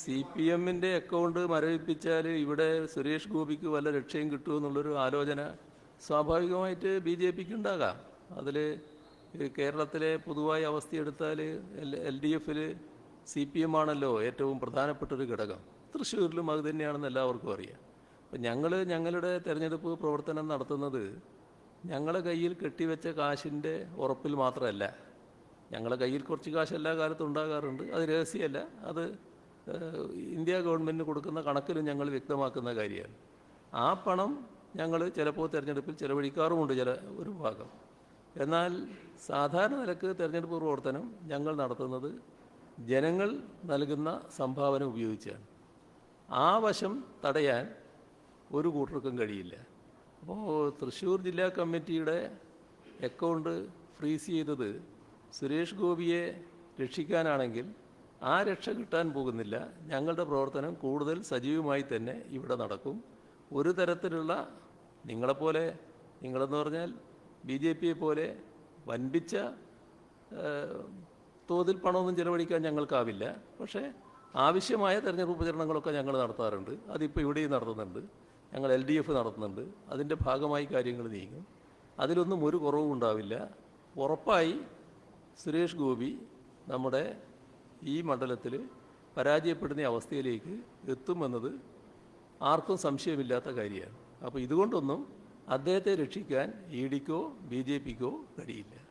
C P എമ്മിന്റെ account മരവിപ്പിച്ചാൽ ഇവിടെ സുരേഷ് ഗോപിക്ക് വല്ല രക്ഷയും കിട്ടുമെന്നുള്ളൊരു ആലോചന സ്വാഭാവികമായിട്ട് ബി ജെ പിക്ക് ഉണ്ടാകാം അതിൽ കേരളത്തിലെ പൊതുവായ അവസ്ഥയെടുത്താൽ എൽ എൽ ഡി എഫിൽ സി പി എം ആണല്ലോ ഏറ്റവും പ്രധാനപ്പെട്ടൊരു ഘടകം. തൃശ്ശൂരിലും അത് തന്നെയാണെന്ന് എല്ലാവർക്കും അറിയാം. അപ്പം ഞങ്ങൾ ഞങ്ങളുടെ തെരഞ്ഞെടുപ്പ് പ്രവർത്തനം നടത്തുന്നത് ഞങ്ങളെ കയ്യിൽ കെട്ടിവെച്ച കാശിന്റെ ഉറപ്പിൽ മാത്രമല്ല. ഞങ്ങളെ കയ്യിൽ കുറച്ച് കാശ് എല്ലാ കാലത്തും ഉണ്ടാകാറുണ്ട്. അത് രഹസ്യമല്ല. അത് ഇന്ത്യ ഗവൺമെന്റിന് കൊടുക്കുന്ന കണക്കിലും ഞങ്ങൾ വ്യക്തമാക്കുന്ന കാര്യമാണ്. ആ പണം ഞങ്ങൾ ചിലപ്പോൾ തിരഞ്ഞെടുപ്പിൽ ചിലവഴിക്കാറുമുണ്ട് ചില ഒരു ഭാഗം. എന്നാൽ സാധാരണ നിലയ്ക്ക് തിരഞ്ഞെടുപ്പ് പ്രവർത്തനം ഞങ്ങൾ നടത്തുന്നത് ജനങ്ങൾ നൽകുന്ന സംഭാവന ഉപയോഗിച്ചാണ്. ആ വശം തടയാൻ ഒരു കൂട്ടർക്കും കഴിയില്ല. അപ്പോൾ തൃശ്ശൂർ ജില്ലാ കമ്മിറ്റിയുടെ അക്കൗണ്ട് ഫ്രീസ് ചെയ്തത് സുരേഷ് ഗോപിയെ രക്ഷിക്കാനാണെങ്കിൽ ആ രക്ഷ കിട്ടാൻ പോകുന്നില്ല. ഞങ്ങളുടെ പ്രവർത്തനം കൂടുതൽ സജീവമായി തന്നെ ഇവിടെ നടക്കും. ഒരു തരത്തിലുള്ള നിങ്ങളെപ്പോലെ നിങ്ങളെന്ന് പറഞ്ഞാൽ ബി ജെ പിയെ പോലെ വൻപിച്ച തോതിൽ പണമൊന്നും ചെലവഴിക്കാൻ ഞങ്ങൾക്കാവില്ല. പക്ഷേ ആവശ്യമായ തെരഞ്ഞെടുപ്പ് പ്രചരണങ്ങളൊക്കെ ഞങ്ങൾ നടത്താറുണ്ട്. അതിപ്പോൾ ഇവിടെയും നടത്തുന്നുണ്ട്. ഞങ്ങൾ എൽ ഡി എഫ് നടത്തുന്നുണ്ട്. അതിന്റെ ഭാഗമായി കാര്യങ്ങൾ നീങ്ങും. അതിലൊന്നും ഒരു കുറവും ഉണ്ടാവില്ല. ഉറപ്പായി സുരേഷ് ഗോപി നമ്മുടെ ഈ മണ്ഡലത്തിൽ പരാജയപ്പെടുന്ന അവസ്ഥയിലേക്ക് എത്തുമെന്നത് ആർക്കും സംശയമില്ലാത്ത കാര്യമാണ്. അപ്പോൾ ഇതുകൊണ്ടൊന്നും അദ്ദേഹത്തെ രക്ഷിക്കാൻ ഇ ഡിക്കോ ബി ജെ പിക്കോ കഴിയില്ല.